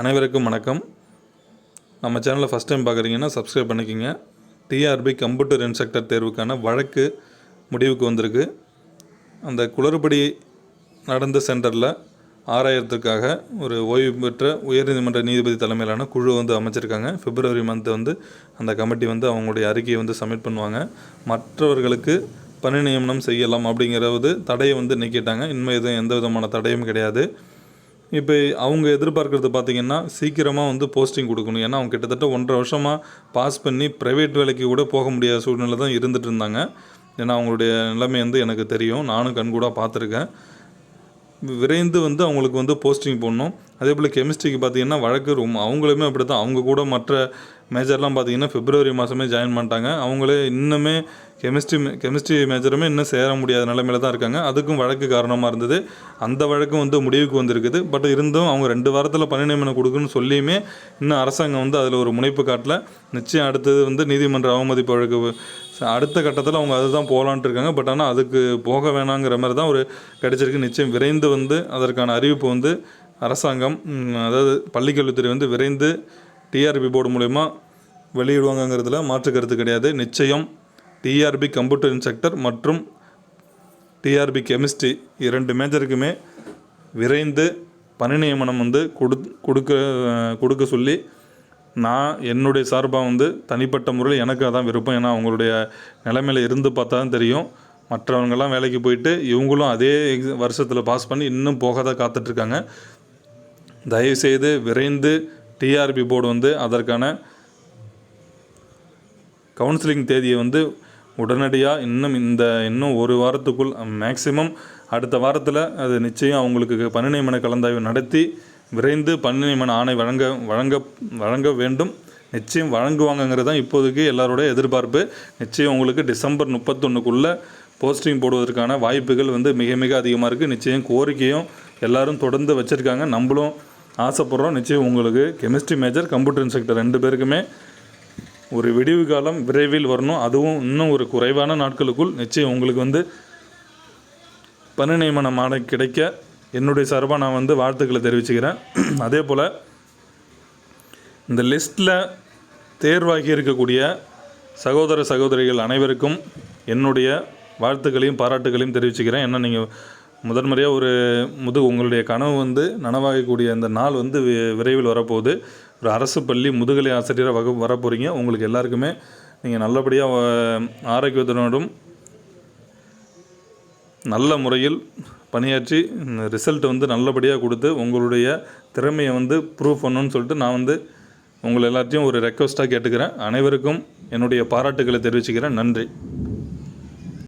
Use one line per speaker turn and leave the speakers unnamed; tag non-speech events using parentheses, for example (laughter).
அனைவருக்கும் வணக்கம். நம்ம சேனலை ஃபஸ்ட் டைம் பார்க்குறீங்கன்னா சப்ஸ்கிரைப் பண்ணிக்கோங்க. டிஆர்பி கம்ப்யூட்டர் இன்ஸ்ட்ரக்டர் தேர்வுக்கான வழக்கு முடிவுக்கு வந்திருக்கு. அந்த குளறுபடி நடந்த சென்டரில் ஆராயறதுக்காக ஒரு ஓய்வு பெற்ற உயர்நீதிமன்ற நீதிபதி தலைமையிலான குழு வந்து அமைச்சிருக்காங்க. பிப்ரவரி மந்த் வந்து அந்த கமிட்டி வந்து அவங்களுடைய அறிக்கையை வந்து சப்மிட் பண்ணுவாங்க. மற்றவர்களுக்கு பணி நியமனம் செய்யலாம் அப்படிங்கிறது தடையை வந்து நீக்கிட்டாங்க. இனிமேல் எதுவும் எந்த விதமான தடையும் கிடையாது. இப்போ அவங்க எதிர்பார்க்கறது பார்த்தீங்கன்னா சீக்கிரமாக வந்து போஸ்டிங் கொடுக்கணும். ஏன்னா அவங்க கிட்டத்தட்ட ஒன்றரை வருஷமாக பாஸ் பண்ணி ப்ரைவேட் வேலைக்கு கூட போக முடியாத சூழ்நிலை தான் இருந்துகிட்டு இருந்தாங்க. ஏன்னா அவங்களுடைய நிலைமை வந்து எனக்கு தெரியும். நானும் கண்கூடாக பார்த்துருக்கேன். விரைந்து வந்து அவங்களுக்கு வந்து போஸ்டிங் போடணும். அதே போல் கெமிஸ்ட்ரிக்கு பார்த்தீங்கன்னா வழக்கு ரொம்ப அவங்களுமே அப்படி தான் அவங்க கூட மற்ற மேஜர்லாம் பார்த்தீங்கன்னா பிப்ரவரி மாதமே ஜாயின் பண்ணிட்டாங்க. அவங்களே இன்னுமே கெமிஸ்ட்ரி கெமிஸ்ட்ரி மேஜருமே இன்னும் சேர முடியாத நிலைமையில தான் இருக்காங்க. அதுக்கும் வழக்கு காரணமாக இருந்தது. அந்த வழக்கும் வந்து முடிவுக்கு வந்திருக்குது. பட் இருந்தும் அவங்க ரெண்டு வாரத்தில் பணி நியமனம் கொடுக்குன்னு சொல்லியுமே இன்னும் அரசாங்கம் வந்து அதில் ஒரு முனைப்பு காட்டல. நிச்சயம் அடுத்தது வந்து நீதிமன்ற அவமதிப்பு வழக்கு அடுத்த கட்டத்தில் அவங்க அதுதான் போகலான்ட்டு இருக்காங்க. பட் ஆனால் அதுக்கு போக வேணாங்கிற மாதிரி தான் ஒரு கிடைச்சிருக்கு. நிச்சயம் விரைந்து வந்து அதற்கான அறிவிப்பு வந்து அரசாங்கம் அதாவது பள்ளிக்கல்வித்துறை வந்து விரைந்து டிஆர்பி போர்டு மூலயமா வெளியிடுவாங்கங்கிறதுல மாற்று கருத்து கிடையாது. நிச்சயம் டிஆர்பி கம்ப்யூட்டர் இன்ஸ்ட்ரக்டர் மற்றும் டிஆர்பி கெமிஸ்ட்ரி இரண்டு மேஜருக்குமே விரைந்து பணி நியமனம் வந்து கொடு கொடுக்க கொடுக்க சொல்லி நான் என்னுடைய சார்பாக வந்து தனிப்பட்ட முறையில் எனக்கு அதான் விருப்பம். ஏன்னா அவங்களுடைய நிலைமையில் இருந்து பார்த்தா தான் தெரியும். மற்றவங்கெல்லாம் வேலைக்கு போயிட்டு இவங்களும் அதே வருஷத்தில் பாஸ் பண்ணி இன்னும் போகாத காத்துட்ருக்காங்க. தயவுசெய்து விரைந்து டிஆர்பி போர்டு வந்து அதற்கான கவுன்சிலிங் தேதியை வந்து உடனடியாக இன்னும் இந்த இன்னும் ஒரு வாரத்துக்குள் மேக்ஸிமம் அடுத்த வாரத்தில் அது நிச்சயம் அவங்களுக்கு பணி நியமன கலந்தாய்வு நடத்தி விரைந்து பணி நியமன ஆணை வழங்க வழங்க வழங்க வேண்டும். நிச்சயம் வழங்குவாங்கங்கிறது தான் இப்போதைக்கு எல்லாரோட எதிர்பார்ப்பு. நிச்சயம் உங்களுக்கு டிசம்பர் முப்பத்தொன்றுக்குள்ளே போஸ்டிங் போடுவதற்கான வாய்ப்புகள் வந்து மிக மிக அதிகமாக இருக்குது நிச்சயம் கோரிக்கையும் எல்லாரும் தொடர்ந்து வச்சுருக்காங்க. நம்மளும் ஆசைப்படுறோம். நிச்சயம் உங்களுக்கு கெமிஸ்ட்ரி மேஜர் கம்ப்யூட்டர் இன்ஸ்ட்ரக்டர் ரெண்டு பேருக்குமே ஒரு விடிவு காலம் விரைவில் வரணும். அதுவும் இன்னும் ஒரு குறைவான நாட்களுக்குள் நிச்சயம் உங்களுக்கு வந்து பணி நியமனம் கிடைக்க என்னுடைய சார்பாக நான் வந்து வாழ்த்துக்களை தெரிவிச்சுக்கிறேன். (clears throat) அதே போல் இந்த லிஸ்ட்டில் தேர்வாகி இருக்கக்கூடிய சகோதர சகோதரிகள் அனைவருக்கும் என்னுடைய வாழ்த்துக்களையும் பாராட்டுகளையும் தெரிவிச்சுக்கிறேன். ஏன்னா நீங்கள் முதன்முறையாக ஒரு முது உங்களுடைய கனவு வந்து நனவாகக்கூடிய அந்த நாள் வந்து வி- விரைவில் வரப்போகுது. ஒரு அரசு பள்ளி முதுகலை ஆசிரியராக வக வரப்போகிறீங்க உங்களுக்கு எல்லாருக்குமே நீங்கள் நல்லபடியாக ஆரோக்கியத்தினோடும் நல்ல முறையில் பணியாற்றி ரிசல்ட் வந்து நல்லபடியாக கொடுத்து உங்களுடைய திறமையை வந்து ப்ரூவ் பண்ணணும்னு சொல்லிட்டு நான் வந்து உங்களை எல்லாத்தையும் ஒரு ரெக்வஸ்ட்டாக கேட்டுக்கிறேன். அனைவருக்கும் என்னுடைய பாராட்டுகளை தெரிவிச்சுக்கிறேன். நன்றி.